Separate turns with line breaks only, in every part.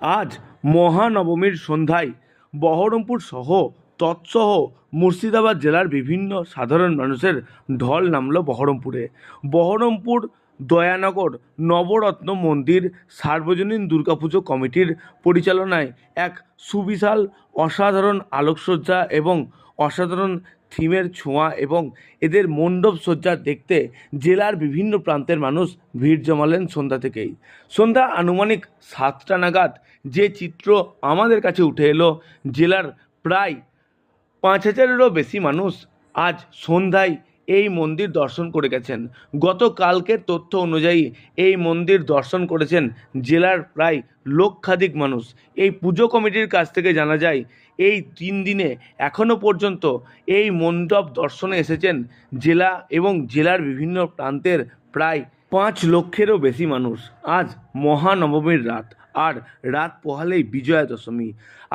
আজ মহানবমীর সন্ধ্যায় বহরমপুর সহ, তৎসহ মুর্শিদাবাদ জেলার বিভিন্ন সাধারণ মানুষের ঢল নামল বহরমপুরে। বহরমপুর দয়ানগর নবরত্ন মন্দির সার্বজনীন দুর্গাপুজো কমিটির পরিচালনায় এক সুবিশাল, অসাধারণ আলোকসজ্জা এবং অসাধারণ থিমের ছোঁয়া এবং এদের মণ্ডপ সজ্জা দেখতে জেলার বিভিন্ন প্রান্তের মানুষ ভিড় জমালেন সন্ধ্যা থেকেই। সন্ধ্যা আনুমানিক সাতটা নাগাদ যে চিত্র আমাদের কাছে উঠে এলো, জেলার প্রায় পাঁচ হাজারেরও বেশি মানুষ আজ সন্ধ্যায় এই মন্দির দর্শন করে গেছেন। গতকালকের তথ্য অনুযায়ী এই মন্দির দর্শন করেছেন জেলার প্রায় লক্ষাধিক মানুষ। এই পুজো কমিটির কাছ থেকে জানা যায়, এই তিন দিনে এখনও পর্যন্ত এই মণ্ডপ দর্শনে এসেছেন জেলা এবং জেলার বিভিন্ন প্রান্তের প্রায় পাঁচ লক্ষেরও বেশি মানুষ। আজ মহানবমীর রাত, আর রাত পোহালেই বিজয়া দশমী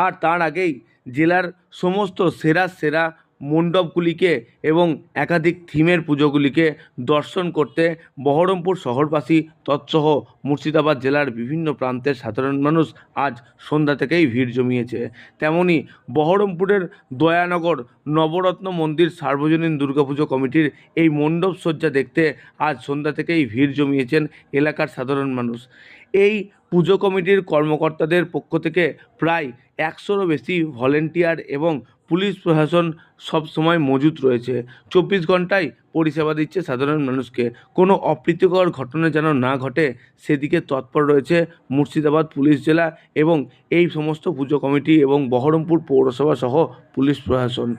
আর তার আগেই জেলার সমস্ত সেরা সেরা মণ্ডপগুলিকে এবং একাধিক থিমের পুজোগুলিকে দর্শন করতে বহরমপুর শহরবাসী তৎসহ মুর্শিদাবাদ জেলার বিভিন্ন প্রান্তের সাধারণ মানুষ আজ সন্ধ্যা থেকেই ভিড় জমিয়েছে। তেমনি বহরমপুরের দয়ানগর নবরত্ন মন্দির সার্বজনীন দুর্গাপুজো কমিটির এই মণ্ডপ সজ্জা দেখতে আজ সন্ধ্যা থেকেই ভিড় জমিয়েছেন এলাকার সাধারণ মানুষ। এই পুজো কমিটির কর্মকর্তাদের পক্ষ থেকে প্রায় একশোরও বেশি ভলেন্টিয়ার এবং পুলিশ প্রশাসন সবসময় মজুত রয়েছে। চব্বিশ ঘন্টায় পরিষেবা দিচ্ছে সাধারণ মানুষকে। কোনো অপ্রীতিকর ঘটনা যেন না ঘটে, সেদিকে তৎপর রয়েছে মুর্শিদাবাদ পুলিশ জেলা এবং এই সমস্ত পুজো কমিটি এবং বহরমপুর পৌরসভা সহ পুলিশ প্রশাসন।